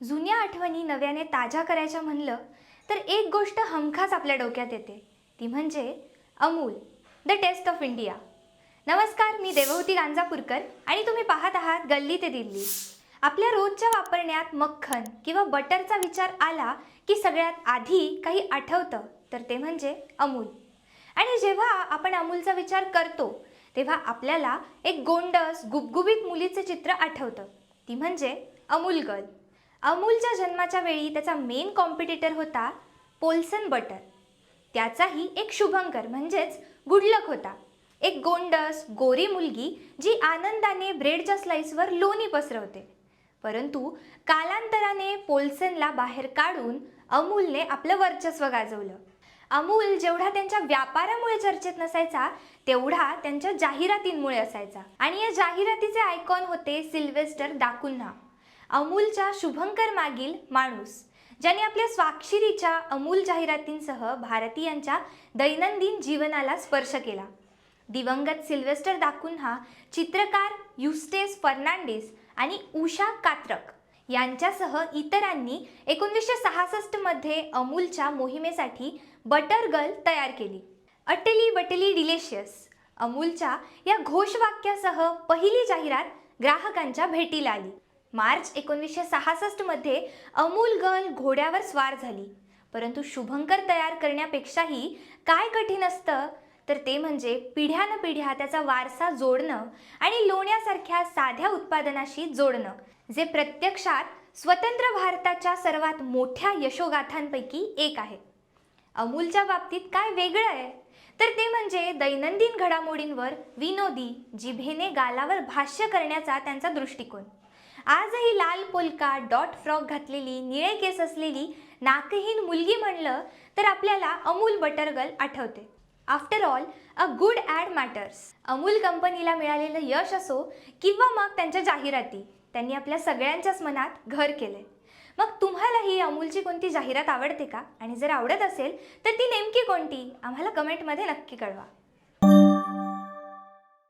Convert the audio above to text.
जुन्या आठवणी नव्याने ताज्या करायच्या म्हणलं तर एक गोष्ट हमखास आपल्या डोक्यात येते. ती म्हणजे Amul the taste of India नमस्कार मी देवहूती गांजापूरकर आणि तुम्ही पाहत आहात गल्ली ते दिल्ली. आपल्या रोजच्या वापरण्यात मक्खन किंवा बटरचा विचार आला की सगळ्यात आधी काही आठवतं तर ते म्हणजे अमूल. आणि जेव्हा आपण अमूलचा विचार करतो तेव्हा आपल्याला एक गोंडस गुबगुबीत मुलीचं चित्र आठवतं. ती म्हणजे अमूल गर्ल. अमूलच्या जन्माच्या वेळी त्याचा मेन कॉम्पिटिटर होता पोल्सन बटर. त्याचाही एक शुभंकर म्हणजेच गुडलक होता. एक गोंडस गोरी मुलगी जी आनंदाने ब्रेडच्या स्लाइसवर लोणी पसरवते. परंतु कालांतराने पोल्सनला बाहेर काढून अमूलने आपलं वर्चस्व गाजवलं. अमूल जेवढा त्यांच्या व्यापारामुळे चर्चेत नसायचा तेवढा त्यांच्या जाहिरातींमुळे असायचा. आणि या जाहिरातीचे आयकॉन होते सिल्वेस्टर दाकुन्हा अमूलच्या शुभंकर मागील माणूस ज्याने आपल्या स्वाक्षरीच्या अमूल जाहिरातींसह भारतीयांच्या दैनंदिन जीवनाला स्पर्श केला. दिवंगत सिल्वेस्टर दाकुन्हा चित्रकार युस्टेस फर्नांडिस आणि उषा कात्रक यांच्यासह इतरांनी एकोणीसशे सहासष्टमध्ये अमूलच्या मोहिमेसाठी बटर गर्ल तयार केली. अटली बटली डिलेशियस अमूलच्या या घोषवाक्यासह पहिली जाहिरात ग्राहकांच्या भेटीला आली. मार्च एकोणीसशे सहासष्टमध्ये अमूल गर्ल घोड्यावर स्वार झाली. परंतु शुभंकर तयार करण्यापेक्षाही काय कठीण असतं? तर ते म्हणजे पिढ्यानपिढ्या त्याचा वारसा जोडणं आणि लोण्यासारख्या साध्या उत्पादनाशी जोडणं जे प्रत्यक्षात स्वतंत्र भारताच्या सर्वात मोठ्या यशोगाथांपैकी एक आहे. अमूलच्या बाबतीत काय वेगळं आहे? तर ते म्हणजे दैनंदिन घडामोडींवर विनोदी जिभेने गालावर भाष्य करण्याचा त्यांचा दृष्टिकोन. आजही लाल पोलका डॉट फ्रॉक घातलेली निळे केस असलेली नाकहीन मुलगी म्हणलं तर आपल्याला अमूल बटरगल आठवते. After all a good ad matters Amul कंपनीला मिळालेलं यश असो किंवा मग त्यांच्या जाहिराती त्यांनी आपल्या सगळ्यांच्याच मनात घर केलंय. मग तुम्हाला ही अमूलची कोणती जाहिरात आवडते का? आणि जर आवडत असेल तर ती नेमकी कोणती? आम्हाला कमेंटमध्ये नक्की कळवा.